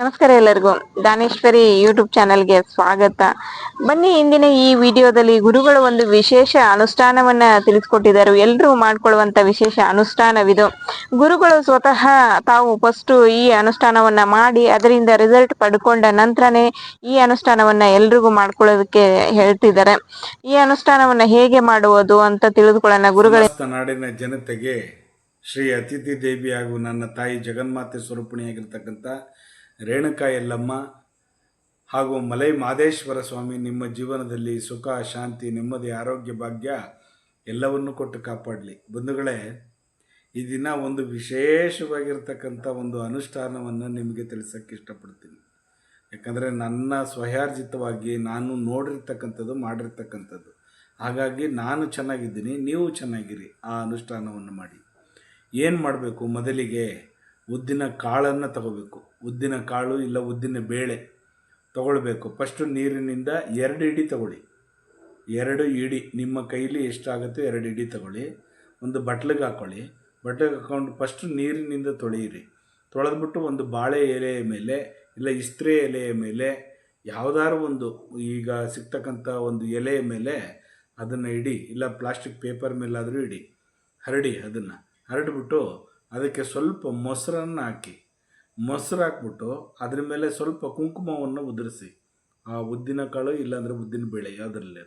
ನಮಸ್ಕಾರ ಎಲ್ಲರಿಗೂ. ದಾನೇಶ್ವರಿ ಯೂಟ್ಯೂಬ್ ಚಾನೆಲ್ಗೆ ಸ್ವಾಗತ. ಬನ್ನಿ, ಇಂದಿನ ಈ ವಿಡಿಯೋದಲ್ಲಿ ಗುರುಗಳು ಒಂದು ವಿಶೇಷ ಅನುಷ್ಠಾನವನ್ನ ತಿಳಿಸ್ಕೊಟ್ಟಿದ್ದಾರೆ. ಎಲ್ಲರೂ ಮಾಡ್ಕೊಳ್ಳುವಂತ ವಿಶೇಷ ಅನುಷ್ಠಾನವಿದು. ಗುರುಗಳು ಸ್ವತಃ ತಾವು ಫಸ್ಟ್ ಈ ಅನುಷ್ಠಾನವನ್ನ ಮಾಡಿ, ಅದರಿಂದ ರಿಸಲ್ಟ್ ಪಡ್ಕೊಂಡ ನಂತರನೇ ಈ ಅನುಷ್ಠಾನವನ್ನ ಎಲ್ರಿಗೂ ಮಾಡ್ಕೊಳ್ಳೋದಕ್ಕೆ ಹೇಳ್ತಿದ್ದಾರೆ. ಈ ಅನುಷ್ಠಾನವನ್ನ ಹೇಗೆ ಮಾಡುವುದು ಅಂತ ತಿಳಿದುಕೊಳ್ಳೋಣ. ಗುರುಗಳ. ನಾಡಿನ ಜನತೆಗೆ ಶ್ರೀ ಅತಿಥಿ ದೇವಿ ಹಾಗೂ ನನ್ನ ತಾಯಿ ಜಗನ್ಮಾತೆ ಸ್ವರೂಪಿಣಿಯಾಗಿರ್ತಕ್ಕಂಥ ರೇಣುಕಾ ಯಲ್ಲಮ್ಮ ಹಾಗೂ ಮಲೈ ಮಾದೇಶ್ವರ ಸ್ವಾಮಿ ನಿಮ್ಮ ಜೀವನದಲ್ಲಿ ಸುಖ, ಶಾಂತಿ, ನೆಮ್ಮದಿ, ಆರೋಗ್ಯ, ಭಾಗ್ಯ ಎಲ್ಲವನ್ನು ಕೊಟ್ಟು ಕಾಪಾಡಲಿ. ಬಂಧುಗಳೇ, ಈ ದಿನ ಒಂದು ವಿಶೇಷವಾಗಿರ್ತಕ್ಕಂಥ ಒಂದು ಅನುಷ್ಠಾನವನ್ನು ನಿಮಗೆ ತಿಳಿಸೋಕ್ಕೆ ಇಷ್ಟಪಡ್ತೀನಿ. ಯಾಕಂದರೆ ನನ್ನ ಸ್ವಯಾರ್ಜಿತವಾಗಿ ನಾನು ನೋಡಿರ್ತಕ್ಕಂಥದ್ದು, ಮಾಡಿರ್ತಕ್ಕಂಥದ್ದು. ಹಾಗಾಗಿ ನಾನು ಚೆನ್ನಾಗಿದ್ದೀನಿ, ನೀವು ಚೆನ್ನಾಗಿರಿ ಆ ಅನುಷ್ಠಾನವನ್ನು ಮಾಡಿ. ಏನು ಮಾಡಬೇಕು ಮೊದಲಿಗೆ? ಉದ್ದಿನ ಕಾಳನ್ನು ತಗೋಬೇಕು. ಉದ್ದಿನ ಕಾಳು ಇಲ್ಲ ಉದ್ದಿನ ಬೇಳೆ ತಗೊಳ್ಬೇಕು. ಫಸ್ಟು ನೀರಿನಿಂದ ಎರಡು ಇಡಿ ತಗೊಳ್ಳಿ. ಎರಡು ಇಡಿ. ನಿಮ್ಮ ಕೈಲಿ ಎಷ್ಟಾಗುತ್ತೋ ಎರಡು ಇಡಿ ತಗೊಳ್ಳಿ. ಒಂದು ಬಟ್ಲಿಗೆ ಹಾಕ್ಕೊಳ್ಳಿ ಬಟ್ಲಿಗೆ ಹಾಕ್ಕೊಂಡು ಫಸ್ಟು ನೀರಿನಿಂದ ತೊಳೆಯಿರಿ. ತೊಳೆದ್ಬಿಟ್ಟು ಒಂದು ಬಾಳೆ ಎಲೆಯ ಮೇಲೆ ಇಲ್ಲ ಇಸ್ತ್ರೆ ಎಲೆಯ ಮೇಲೆ ಯಾವುದಾದ್ರು ಒಂದು ಈಗ ಸಿಗ್ತಕ್ಕಂಥ ಒಂದು ಎಲೆಯ ಮೇಲೆ ಅದನ್ನು ಇಡಿ. ಇಲ್ಲ ಪ್ಲಾಸ್ಟಿಕ್ ಪೇಪರ್ ಮೇಲಾದರೂ ಇಡಿ. ಹರಡಿ ಅದನ್ನು. ಹರಡಿಬಿಟ್ಟು ಅದಕ್ಕೆ ಸ್ವಲ್ಪ ಮೊಸರನ್ನು ಹಾಕಿ ಮೊಸರು ಹಾಕ್ಬಿಟ್ಟು ಅದ್ರ ಮೇಲೆ ಸ್ವಲ್ಪ ಕುಂಕುಮವನ್ನು ಉದುರಿಸಿ, ಆ ಉದ್ದಿನ ಕಾಳು ಇಲ್ಲಾಂದರೆ ಉದ್ದಿನ ಬೇಳೆ ಯಾವುದರಲ್ಲೇ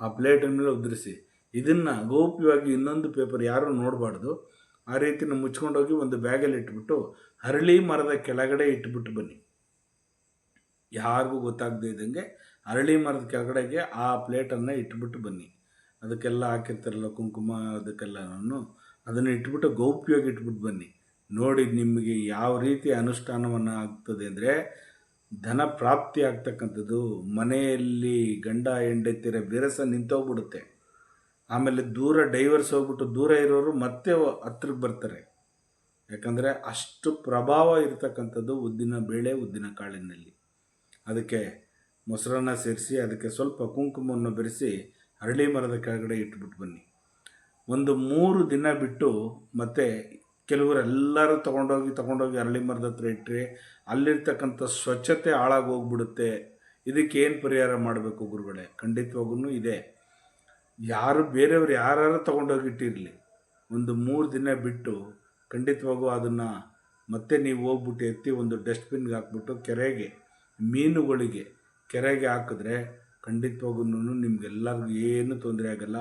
ಆ ಪ್ಲೇಟಿನ ಮೇಲೆ ಉದುರಿಸಿ. ಇದನ್ನು ಗೌಪ್ಯವಾಗಿ ಇನ್ನೊಂದು ಪೇಪರ್ ಯಾರೂ ನೋಡಬಾರ್ದು. ಆ ರೀತಿನ ಮುಚ್ಕೊಂಡೋಗಿ ಒಂದು ಬ್ಯಾಗಲ್ಲಿ ಇಟ್ಬಿಟ್ಟು, ಹರಳಿ ಮರದ ಕೆಳಗಡೆ ಇಟ್ಬಿಟ್ಟು ಬನ್ನಿ. ಯಾರಿಗೂ ಗೊತ್ತಾಗದೇ ಇದ್ದಂಗೆ ಅರಳಿ ಮರದ ಕೆಳಗಡೆಗೆ ಆ ಪ್ಲೇಟನ್ನು ಇಟ್ಬಿಟ್ಟು ಬನ್ನಿ. ಅದಕ್ಕೆಲ್ಲ ಹಾಕಿರ್ತಾರಲ್ಲ ಕುಂಕುಮ, ಅದಕ್ಕೆಲ್ಲನೂ. ಅದನ್ನು ಇಟ್ಬಿಟ್ಟು ಗೌಪ್ಯವಾಗಿ ಇಟ್ಬಿಟ್ಟು ಬನ್ನಿ. ನೋಡಿ ನಿಮಗೆ ಯಾವ ರೀತಿ ಅನುಷ್ಠಾನವನ್ನು ಆಗ್ತದೆ ಅಂದರೆ ಧನ ಪ್ರಾಪ್ತಿ ಆಗ್ತಕ್ಕಂಥದ್ದು ಮನೆಯಲ್ಲಿ ಗಂಡ ಹೆಂಡತಿರ ಬಿರಸ ನಿಂತೋಗ್ಬಿಡುತ್ತೆ. ಆಮೇಲೆ ದೂರ ಡೈವರ್ಸ್ ಹೋಗ್ಬಿಟ್ಟು ದೂರ ಇರೋರು ಮತ್ತೆ ಹತ್ರಕ್ಕೆ ಬರ್ತಾರೆ. ಯಾಕಂದರೆ ಅಷ್ಟು ಪ್ರಭಾವ ಇರತಕ್ಕಂಥದ್ದು ಉದ್ದಿನ ಬೇಳೆ, ಉದ್ದಿನ ಕಾಳಿನಲ್ಲಿ. ಅದಕ್ಕೆ ಮೊಸರನ್ನ ಸೇರಿಸಿ, ಅದಕ್ಕೆ ಸ್ವಲ್ಪ ಕುಂಕುಮವನ್ನು ಬೆರೆಸಿ ಅರಳಿ ಮರದ ಕೆಳಗಡೆ ಇಟ್ಬಿಟ್ಟು ಬನ್ನಿ. ಒಂದು ಮೂರು ದಿನ ಬಿಟ್ಟು ಮತ್ತೆ ಕೆಲವರೆಲ್ಲರೂ ತೊಗೊಂಡೋಗಿ ತೊಗೊಂಡೋಗಿ ಅರಳಿ ಮರದ ಹತ್ರ ಇಟ್ಟರೆ ಅಲ್ಲಿರ್ತಕ್ಕಂಥ ಸ್ವಚ್ಛತೆ ಹಾಳಾಗಿ ಹೋಗ್ಬಿಡುತ್ತೆ. ಇದಕ್ಕೆ ಏನು ಪರಿಹಾರ ಮಾಡಬೇಕು ಗುರುಗಳೇ? ಖಂಡಿತವಾಗೂ ಇದೆ. ಯಾರು ಬೇರೆಯವ್ರು ಯಾರು ತೊಗೊಂಡೋಗಿ ಇಟ್ಟಿರಲಿ. ಒಂದು ಮೂರು ದಿನ ಬಿಟ್ಟು ಖಂಡಿತವಾಗೂ ಅದನ್ನು ಮತ್ತೆ ನೀವು ಹೋಗ್ಬಿಟ್ಟು ಎತ್ತಿ ಒಂದು ಡಸ್ಟ್ಬಿನ್ಗೆ ಹಾಕ್ಬಿಟ್ಟು ಕೆರೆಗೆ, ಮೀನುಗಳಿಗೆ ಕೆರೆಗೆ ಹಾಕಿದ್ರೆ ಖಂಡಿತವಾಗೂ ನಿಮಗೆಲ್ಲರಿಗೂ ಏನೂ ತೊಂದರೆ ಆಗಲ್ಲ.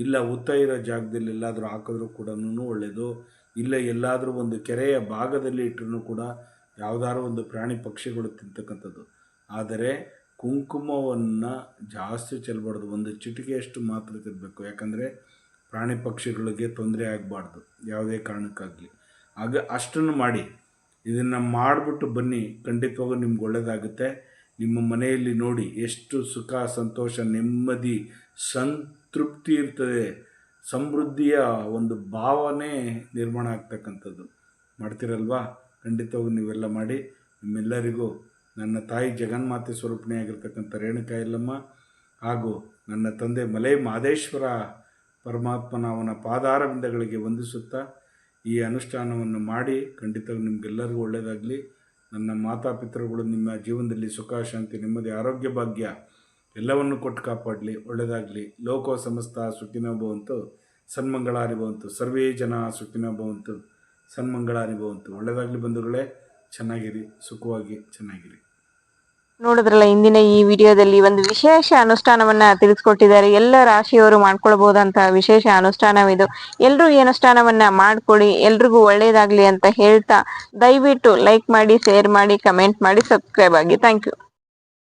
ಇಲ್ಲ ಉತ್ತ ಇರೋ ಜಾಗದಲ್ಲಿ ಎಲ್ಲಾದರೂ ಹಾಕಿದ್ರೂ ಕೂಡ ಒಳ್ಳೆಯದು ಇಲ್ಲ ಎಲ್ಲಾದರೂ ಒಂದು ಕೆರೆಯ ಭಾಗದಲ್ಲಿ ಇಟ್ಟರೂ ಕೂಡ ಯಾವುದಾದ್ರು ಒಂದು ಪ್ರಾಣಿ ಪಕ್ಷಿಗಳು ತಿಂತಕ್ಕಂಥದ್ದು. ಆದರೆ ಕುಂಕುಮವನ್ನು ಜಾಸ್ತಿ ಚೆಲ್ಲಬಾರ್ದು ಒಂದು ಚಿಟಿಕೆಯಷ್ಟು ಮಾತ್ರ ತಿನ್ನಬೇಕು ಯಾಕಂದರೆ ಪ್ರಾಣಿ ಪಕ್ಷಿಗಳಿಗೆ ತೊಂದರೆ ಆಗಬಾರ್ದು. ಯಾವುದೇ ಕಾರಣಕ್ಕಾಗಲಿ. ಆಗ ಅಷ್ಟನ್ನು ಮಾಡಿ. ಇದನ್ನು ಮಾಡಿಬಿಟ್ಟು ಬನ್ನಿ. ಖಂಡಿತವಾಗೂ ನಿಮ್ಗೆ ಒಳ್ಳೆಯದಾಗುತ್ತೆ ನಿಮ್ಮ ಮನೆಯಲ್ಲಿ ನೋಡಿ ಎಷ್ಟು ಸುಖ, ಸಂತೋಷ, ನೆಮ್ಮದಿ, ಸಂತೃಪ್ತಿ ಇರ್ತದೆ. ಸಮೃದ್ಧಿಯ ಒಂದು ಭಾವನೆ ನಿರ್ಮಾಣ ಆಗ್ತಕ್ಕಂಥದ್ದು. ಮಾಡ್ತೀರಲ್ವಾ? ಖಂಡಿತವಾಗಿ ನೀವೆಲ್ಲ ಮಾಡಿ. ನಿಮ್ಮೆಲ್ಲರಿಗೂ ನನ್ನ ತಾಯಿ ಜಗನ್ಮಾತೆ ಸ್ವರೂಪಣೆಯಾಗಿರ್ತಕ್ಕಂಥ ರೇಣುಕಾ ಯಲ್ಲಮ್ಮ ಹಾಗೂ ನನ್ನ ತಂದೆ ಮಲೈ ಮಾದೇಶ್ವರ ಪರಮಾತ್ಮನ ಅವನ ಪಾದಾರವಿಂದಗಳಿಗೆ ವಂದಿಸುತ್ತಾ ಈ ಅನುಷ್ಠಾನವನ್ನು ಮಾಡಿ. ಖಂಡಿತವಾಗಿ ನಿಮಗೆಲ್ಲರಿಗೂ ಒಳ್ಳೆಯದಾಗಲಿ ನನ್ನ ಮಾತಾಪಿತೃಗಳು ನಿಮ್ಮ ಜೀವನದಲ್ಲಿ ಸುಖ, ಶಾಂತಿ, ನೆಮ್ಮದಿ, ಆರೋಗ್ಯ, ಭಾಗ್ಯ ಎಲ್ಲವನ್ನು ಕೊಟ್ಟು ಕಾಪಾಡಲಿ ಒಳ್ಳೆಯದಾಗಲಿ ಲೋಕೋ ಸಮಸ್ತ ಸುಖಿನೋ ಭವಂತು ಸನ್ಮಂಗಳಾರಿ ಭವಂತು ಸರ್ವೇ ಜನ ಸುಖಿನೋ ಭವಂತು ಸನ್ಮಂಗಳಾರಿ ಭವಂತು ಒಳ್ಳೆಯದಾಗಲಿ ಬಂಧುಗಳೇ, ಚೆನ್ನಾಗಿರಿ, ಸುಖವಾಗಿ ಚೆನ್ನಾಗಿರಿ. ನೋಡಿದ್ರಲ್ಲ, ಇಂದಿನ ಈ ವಿಡಿಯೋದಲ್ಲಿ ಒಂದು ವಿಶೇಷ ಅನುಷ್ಠಾನವನ್ನ ತಿಳಿಸ್ಕೊಟ್ಟಿದ್ದಾರೆ. ಎಲ್ಲ ರಾಶಿಯವರು ಮಾಡ್ಕೊಳ್ಬಹುದಂತ ವಿಶೇಷ ಅನುಷ್ಠಾನವಿದು. ಎಲ್ಲರೂ ಈ ಅನುಷ್ಠಾನವನ್ನ ಮಾಡ್ಕೊಳ್ಳಿ, ಎಲ್ರಿಗೂ ಒಳ್ಳೇದಾಗ್ಲಿ ಅಂತ ಹೇಳ್ತಾ ದಯವಿಟ್ಟು ಲೈಕ್ ಮಾಡಿ ಶೇರ್ ಮಾಡಿ ಕಮೆಂಟ್ ಮಾಡಿ ಸಬ್ಸ್ಕ್ರೈಬ್ ಆಗಿ. Thank you